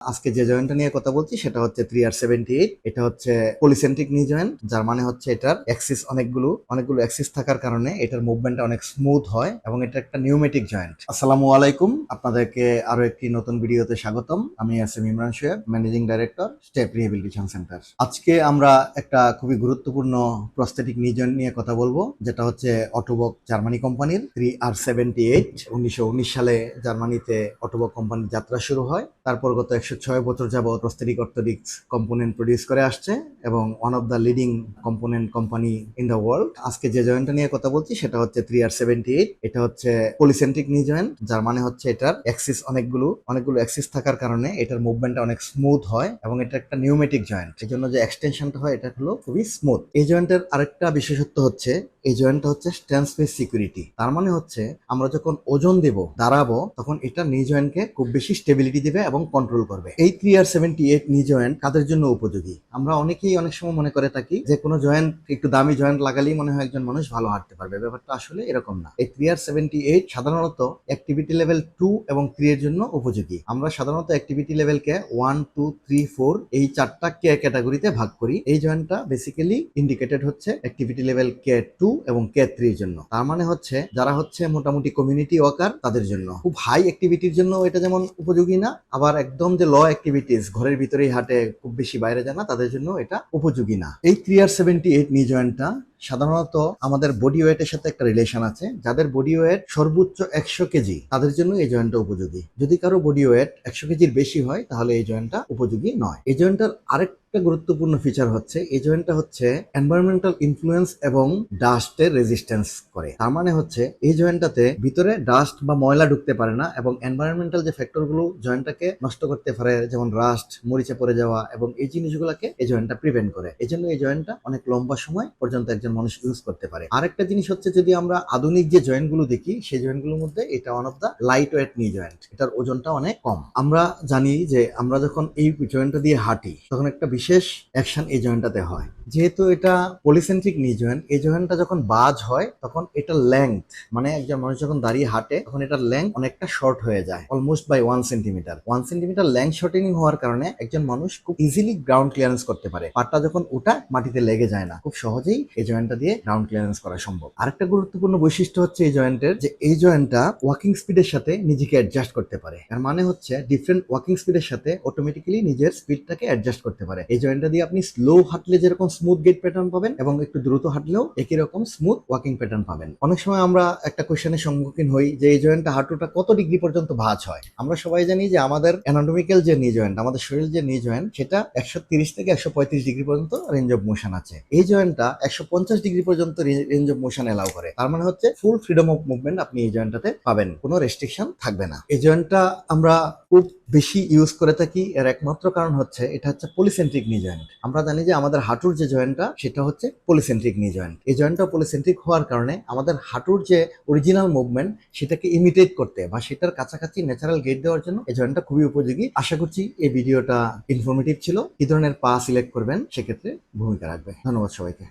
আজকে যে জয়েন্টটা নিয়ে কথা বলছি, সেটা হচ্ছে থ্রি আর সেভেন্টি এইট এটা হচ্ছে পলিসেন্ট্রিক নি জয়েন্ট যার মানে হচ্ছে এটার অ্যাক্সিস অনেকগুলো অনেকগুলো অ্যাক্সিস থাকার কারণে এটার মুভমেন্টটা অনেক স্মুথ হয় এবং এটা একটা নিউমেটিক জয়েন্ট আসসালামু আলাইকুম, আপনাদেরকে আরও একটি নতুন ভিডিওতে স্বাগতম। আমি M Imran Shoaib managing director step rehabilitation centre আজকে আমরা একটা খুবই গুরুত্বপূর্ণ প্রস্থেটিক নি জয়েন্ট নিয়ে কথা বলব, যেটা হচ্ছে অটোবক জার্মানি কোম্পানির থ্রি আর সেভেন্টি এইট উনিশশো উনিশ সালে জার্মানিতে অটোবক কোম্পানির যাত্রা শুরু হয়। তারপর গত একশো ছয় বছর যাবৎ প্রস্থেটিক অর্থোডিক্স কম্পোনেন্ট প্রডিউস করে আসছে এবং one of the leading component company in the world আজকে যে জয়েন্টটা নিয়ে কথা বলছি সেটা হচ্ছে থ্রি আর সেভেন্টি এইট এটা হচ্ছে পলিসেন্ট্রিক নি জয়েন্ট যার মানে হচ্ছে এটার অ্যাক্সিস অনেকগুলো অনেকগুলো অ্যাক্সিস থাকার কারণে এটার মুভমেন্টটা অনেক স্মুথ হয় এবং এটা একটা নিউমেটিক জয়েন্ট এই জন্য যে এক্সটেনশনটা হয়, এটা হলো খুবই স্মুথ এই জয়েন্টের আরেকটা বিশেষত্ব হচ্ছে এই জয়েন্টটা হচ্ছে স্ট্যান্ড স্পেস সিকিউরিটি। তার মানে হচ্ছে আমরা যখন ওজন দেব, দাঁড়াবো, তখন এটা নি জয়েন্টকে খুব বেশি স্টেবিলিটি দেবে এবং কন্ট্রোল করবে। এই three R seventy eight knee joint কাদের জন্য উপযোগী? আমরা অনেকেই অনেক সময় মনে করে থাকি যে কোনো জয়েন্ট, একটু দামি জয়েন্ট লাগালেই মনে হয় একজন মানুষ ভালো হাঁটতে পারবে। ব্যাপারটা আসলে এরকম না। এই থ্রি আর সেভেন্টি এইট সাধারণত অ্যাক্টিভিটি লেভেল টু এবং থ্রি এর জন্য উপযোগী। আমরা সাধারণত অ্যাক্টিভিটি লেভেলকে ওয়ান, টু, থ্রি, ফোর এই চারটা কে ক্যাটাগরিতে ভাগ করি। এই জয়েন্টটা বেসিক্যালি ইন্ডিকেটেড হচ্ছে অ্যাক্টিভিটি লেভেল কে টু এবং কে থ্রির জন্য। তার মানে হচ্ছে যারা হচ্ছে মোটামুটি কমিউনিটি ওয়ার্কার তাদের জন্য। খুব হাই অ্যাক্টিভিটির জন্য এটা যেমন উপযোগী না, আবার একদম যে ল অ্যাক্টিভিটিস ঘরের ভিতরেই হাঁটে, খুব বেশি বাইরে যায় না, তাদের জন্য এটা উপযোগী না। এই থ্রি আর সেভেন্টি এইট নি জয়েন্টটা সাধারণত আমাদের বডি ওয়েটের সাথে একটা রিলেশন আছে। যাদের বডি ওয়েট সর্বোচ্চ একশো কেজি, তাদের জন্য এই জয়েন্টটা উপযোগী। যদি কারও বডি ওয়েট একশো কেজির বেশি হয়, তাহলে এই জয়েন্টটা উপযোগী নয়। এই জয়েন্টটার আরেকটা গুরুত্বপূর্ণ ফিচার হচ্ছে, এই জয়েন্টটা হচ্ছে এনভায়রনমেন্টাল ইনফ্লুয়েন্স এবং ডাস্টের রেজিস্ট্যান্স করে। তার মানে হচ্ছে, এই জয়েন্টটাতে ভিতরে ডাস্ট বা ময়লা ঢুকতে পারে না এবং এনভায়রনমেন্টাল যে ফ্যাক্টরগুলো জয়েন্টটাকে নষ্ট করতে পারে, যেমন রাস্ট মরিচে পড়ে যাওয়া এবং এই জিনিসগুলোকে এই জয়েন্টটা প্রিভেন্ট করে। এই জন্য এই জয়েন্টটা অনেক লম্বা সময় পর্যন্ত একজন মানুষ ইউজ করতে পারে। আরেকটা জিনিস হচ্ছে, যদি আমরা আধুনিক যে জয়েন্টগুলো দেখি, সেই জয়েন্টগুলোর মধ্যে এটা one of the lightweight knee joint এটার ওজনটা অনেক কম। আমরা জানি যে আমরা যখন এই জয়েন্টটা দিয়ে হাঁটি, তখন একটা বিশেষ অ্যাকশন এই জয়েন্টটাতে হয়। যেহেতু এটা পলিসেন্ট্রিক নি জয়েন্ট এই জয়েন্টটা যখন বাজ হয়, তখন এটা লেংথ মানে একজন মানুষ যখন দাঁড়িয়ে হাঁটে, তখন এটার লেংথ অনেকটা শর্ট হয়ে যায় almost by one centimetre one centimetre length shortening হওয়ার কারণে একজন মানুষ খুব ইজিলি গ্রাউন্ড ক্লিয়ারেন্স করতে পারে। পাটটা যখন ওটা মাটিতে লেগে যায় না, খুব সহজেই এই জয়েন্টটা দিয়ে গ্রাউন্ড ক্লিয়ারেন্স করা সম্ভব। আরেকটা গুরুত্বপূর্ণ বৈশিষ্ট্য হচ্ছে এই জয়েন্টের, যে এই জয়েন্টটা ওয়াকিং স্পিডের সাথে নিজেকে অ্যাডজাস্ট করতে পারে। এর মানে হচ্ছে ডিফারেন্ট ওয়াকিং স্পিডের সাথে অটোমেটিক্যালি নিজের স্পিডটাকে অ্যাডজাস্ট করতে পারে। এই জয়েন্টটা দিয়ে আপনি স্লো হাঁটলে যেরকম স্মুথ গেট প্যাটার্ন পাবেন এবং একটু দ্রুত হাঁটলেও একই রকম স্মুথ ওয়াকিং প্যাটার্ন পাবেন। অনেক সময় আমরা একটা কোয়েশ্চেনের সম্মুখীন হই যে এই জয়েন্টটা হাঁটুটা কত ডিগ্রি পর্যন্ত ভাঁজ হয়? আমরা সবাই জানি যে আমাদের অ্যানাটমিক্যাল যে নি জয়েন্ট আমাদের শরীর যে নি জয়েন্ট সেটা একশো তিরিশ থেকে একশো পঁয়ত্রিশ ডিগ্রি পর্যন্ত রেঞ্জ অফ মোশন আছে। এই জয়েন্টটা একশো পঞ্চাশ ডিগ্রি পর্যন্ত রেঞ্জ অফ মোশন এলাও করে। তার মানে হচ্ছে ফুল ফ্রিডম অফ মুভমেন্ট আপনি এই জয়েন্টটাতে পাবেন, কোনো রেস্ট্রিকশন থাকবে না। এই জয়েন্টটা আমরা খুব বেশি ইউজ করে থাকি, এর একমাত্র কারণ হচ্ছে এটা হচ্ছে পলিসেন্ট্রিক নি জয়েন্ট আমরা জানি যে আমাদের হাঁটুর যে জয়েন্টটা সেটা হচ্ছে পলিসেন্ট্রিক নি জয়েন্ট এই জয়েন্টটা পলিসেন্ট্রিক হওয়ার কারণে আমাদের হাঁটুর যে অরিজিনাল মুভমেন্ট সেটাকে ইমিটেট করতে বা সেটার কাছাকাছি ন্যাচারাল গেট দেওয়ার জন্য এই জয়েন্টটা খুবই উপযোগী। আশা করছি এই ভিডিওটা ইনফরমেটিভ ছিল। কি ধরনের পা সিলেক্ট করবেন, সেক্ষেত্রে ভূমিকা রাখবে। ধন্যবাদ সবাইকে।